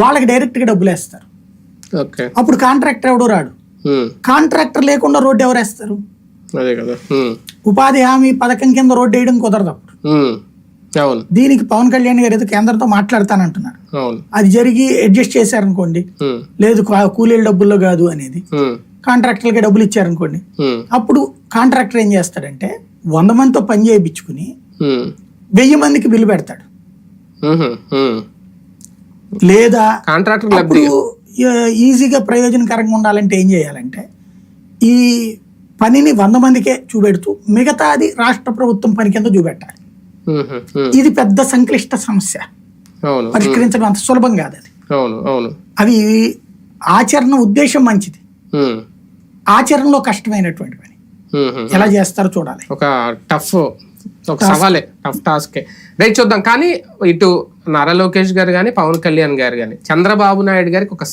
వాళ్ళకి డైరెక్ట్గా డబ్బులు వేస్తారు. అప్పుడు కాంట్రాక్టర్ ఎవడు రాడు. కాంట్రాక్టర్ లేకుండా రోడ్డు ఎవరు వేస్తారు? ఉపాధి హామీ పథకం కింద రోడ్డు వేయడం కుదరదు అప్పుడు. దీనికి పవన్ కళ్యాణ్ గారు ఏదో కేంద్రంతో మాట్లాడతానంటున్నారు అది జరిగి అడ్జస్ట్ చేశారనుకోండి. లేదు కూలీల డబ్బుల్లో కాదు అనేది. కాంట్రాక్టర్లకి డబ్బులు ఇచ్చారనుకోండి. అప్పుడు కాంట్రాక్టర్ ఏం చేస్తాడంటే వంద మందితో పని చేయించుకుని వెయ్యి మందికి బిల్లు పెడతాడు. లేదా కాంట్రాక్టర్ లబ్ధి. ఈజీగా ప్రయోజనకరంగా ఉండాలంటే ఏం చేయాలంటే ఈ పనిని వంద మందికే చూపెడుతూ మిగతాది రాష్ట్ర ప్రభుత్వం పని కింద చూపెట్టాలి. ఇది పెద్ద సంక్లిష్ట సమస్య. పరిష్కరించడం అంత సులభం కాదు అది. అవి ఆచరణ ఉద్దేశం మంచిది. ఆచరణలో కష్టమైనటువంటి పని. ఎలా చేస్తారో చూడాలి. ఒక టఫ్ ఒక సవాలే టఫ్ టాస్కే. రైట్ చూద్దాం. కానీ ఇటు నారా లోకేష్ గారు కానీ పవన్ కళ్యాణ్ గారు కానీ చంద్రబాబు నాయుడు గారికి ఒక